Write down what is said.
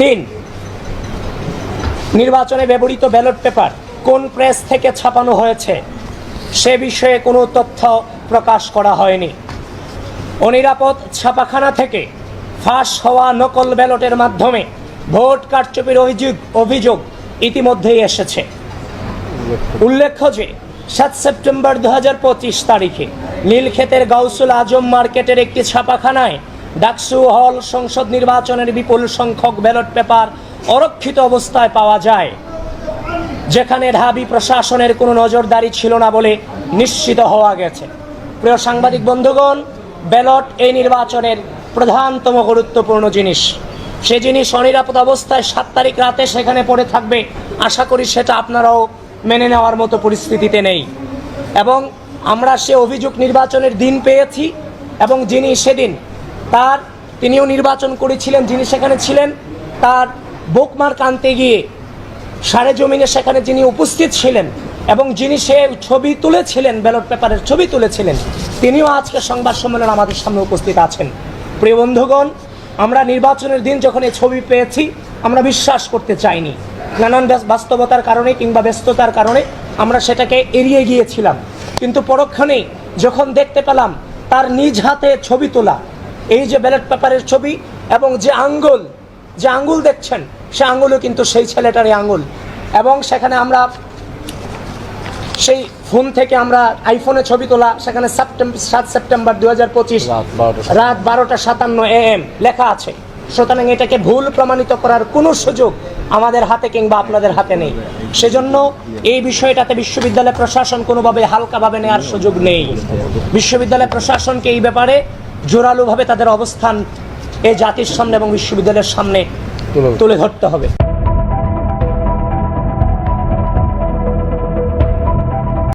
তিন নির্বাচনে ব্যবহৃত ব্যালট পেপার কোন প্রেস থেকে ছাপানো হয়েছে? সে বিষয়ে কোনো তথ্য প্রকাশ করা হয়নি। অনিরাপদ ছাপাখানা থেকে ফাঁস হওয়া নকল ব্যালটের মাধ্যমে ভোট কারচুপির অভিযোগ অভিযোগ ইতিমধ্যেই এসেছে। উল্লেখ্য যে সাত সেপ্টেম্বর দু হাজার পঁচিশ তারিখে নীলক্ষেতের গাউসুল আজম মার্কেটের একটি ছাপাখানায় ডাকসু হল সংসদ নির্বাচনের বিপুল সংখ্যক ব্যালট পেপার অরক্ষিত অবস্থায় পাওয়া যায়। যেখানে ঢাবি প্রশাসনের কোনো নজরদারি ছিল না বলে নিশ্চিত হওয়া গেছে। প্রিয় সাংবাদিক বন্ধুগণ, ব্যালট এই নির্বাচনের প্রধানতম গুরুত্বপূর্ণ জিনিস। সে জিনিস অনিরাপদ অবস্থায় সাত তারিখ রাতে সেখানে পড়ে থাকবে। আশা করি সেটা আপনারাও মেনে নেওয়ার মতো পরিস্থিতিতে নেই। এবং আমরা সে অভিযোগ নির্বাচনের দিন পেয়েছি এবং যিনি সেদিন তার তিনিও নির্বাচন করেছিলেন, যিনি সেখানে ছিলেন, তার বুকমার্ক আনতে গিয়ে সারে জমিনে সেখানে যিনি উপস্থিত ছিলেন এবং যিনি সে ছবি তুলেছিলেন, ব্যালট পেপারের ছবি তুলেছিলেন, তিনিও আজকে সংবাদ সম্মেলন আমাদের সামনে উপস্থিত আছেন। প্রিয় বন্ধুগণ, আমরা নির্বাচনের দিন যখন এই ছবি পেয়েছি, আমরা বিশ্বাস করতে চাইনি। নানান বাস্তবতার কারণে কিংবা ব্যস্ততার কারণে আমরা সেটাকে এড়িয়ে গিয়েছিলাম। কিন্তু পরক্ষণেই যখন দেখতে পেলাম, তার নিজ হাতে ছবি তোলা এই যে ব্যালট পেপারের ছবি এবং যে আঙ্গুল যে আঙ্গুল দেখছেন সে আঙ্গুলও কিন্তু সেই ছেলেটারই আঙ্গুল। এবং সেখানে আমরা সেই ফোন থেকে আমরা আইফোনে ছবি তোলা সেখানে সেপ্টেম্বর সাত সেপ্টেম্বর দু হাজার পঁচিশ রাত বারোটা সাতান্ন এম লেখা আছে। সুতরাং এটাকে ভুল প্রমাণিত করার কোনো সুযোগ আমাদের হাতে কিংবা আপনাদের হাতে নেই। সেজন্য এই বিষয়টাতে বিশ্ববিদ্যালয় প্রশাসন কোনোভাবে হালকাভাবে নেওয়ার সুযোগ নেই। বিশ্ববিদ্যালয় প্রশাসনকে এই ব্যাপারে জোরালোভাবে তাদের অবস্থান এই জাতির সামনে এবং বিশ্ববিদ্যালয়ের সামনে তুলে ধরতে হবে।